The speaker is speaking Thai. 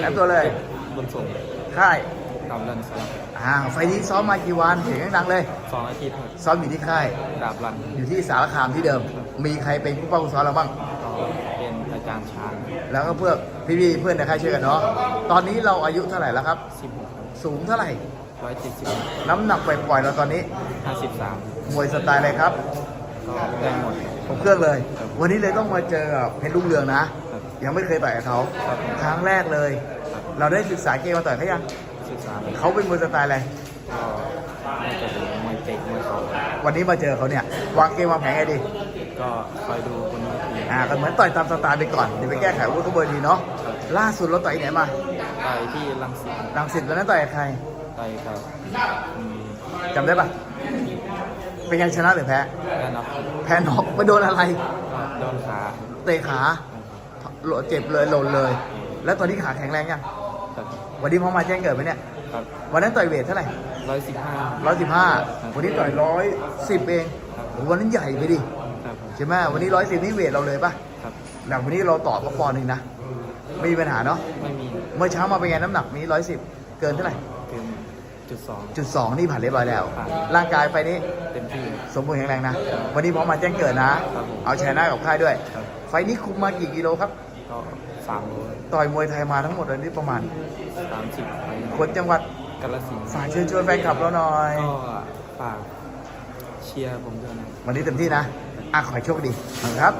แล้วตัวเลยบนส่งค่ายดาวรันสลับอ่าไฟล์นี้ซ้อมมากี่วันเสียงดังๆเลยสองอาทิตย์ครับซ้อมอยู่ที่ค่าย ดาบรันอยู่ที่สารคามที่เดิม มีใครเป็นผู้เป้าผู้ซ้อมเราบ้าง ก็เป็นอาจารย์ช้างแล้วก็เพื่อพี่ๆเพื่อนในค่ายช่วยกันเนาะ ตอนนี้เราอายุเท่าไหร่แล้วครับ สิบหกสูงเท่าไหร่ ร้อยเจ็ดสิบน้ำหนักปล่อยๆเราตอนนี้ ห้าสิบสามมวยสไตล์อะไรครับ ก็ได้หมด ผมเครื่องเลย วันนี้เลยต้องมาเจอกับเพชรลุงเรืองนะครับ ยังไม่เคยต่อยกับเขาครับครั้งแรกเลย เราได้ศึกษาเกมมาต่อยเขายังศึกษาเขาเป็นมวยสไตล์อะไรก็น่าจะเป็นมวยเตะมวยเข่าวันนี้มาเจอเขาเนี่ยวางเกมวางแผนไงดี ก็คอยดูบนเวทีอ่าก็เหมือนต่อยตามสไตล์ไปก่อนเดี๋ยวไปแก้ไขอาวุ้นเขาเบอร์ดีเนาะ ล่าสุดเราต่อยที่ไหนมาต่อยที่ลังสิตลังสิตแล้วนั้นต่อยกับใครต่อยกับอืมจำได้ปะเป็นยังชนะหรือแพ้แน่นอนแพ้น็อกไปโดนอะไรโดนขาเตะขาโหล เจ็บเลยหล่นเลย แล้วตอนนี้ขาแข็งแรงยังครับวันนี้พอมาแจ้งเกิดไหมเนี่ยครับวันนั้นต่อยเวทเท่าไหร่ร้อยสิบห้าร้อยสิบห้าวันนี้ต่อยร้อยสิบเองโอ้โหวันนั้นใหญ่ไปดิครับใช่ไหมวันนี้ร้อยสิบนี่เวทเราเลยปะครับแต่วันนี้เราต่อก็ปอนด์หนึ่งนะไม่มีปัญหาเนาะไม่มีเมื่อเช้ามาเป็นไงน้ำหนักนี้ร้อยสิบเกินเท่าไหร่เกินจุดสองจุดสองนี่ผ่านเรียบร้อยแล้วผ่านร่างกายไฟนี้เต็มที่สมบูรณ์แข็งแรงนะ วันนี้พอมาแจ้งเกิดนะครับผมเอาชนะกับค่ายด้วยครับไฟนี้คุมมากี่กิโลครับ ก็สามโลต่อยมวยไทยมาทั้งหมดเลยนี่ประมาณสามสิบไปคนจังหวัดกาลสินธุ์ฝากเชิญชวนแฟนคลับเราหน่อย ก็ฝากเชียร์ผมด้วยนะ วันนี้เต็มที่นะอะขอให้โชคดีครับ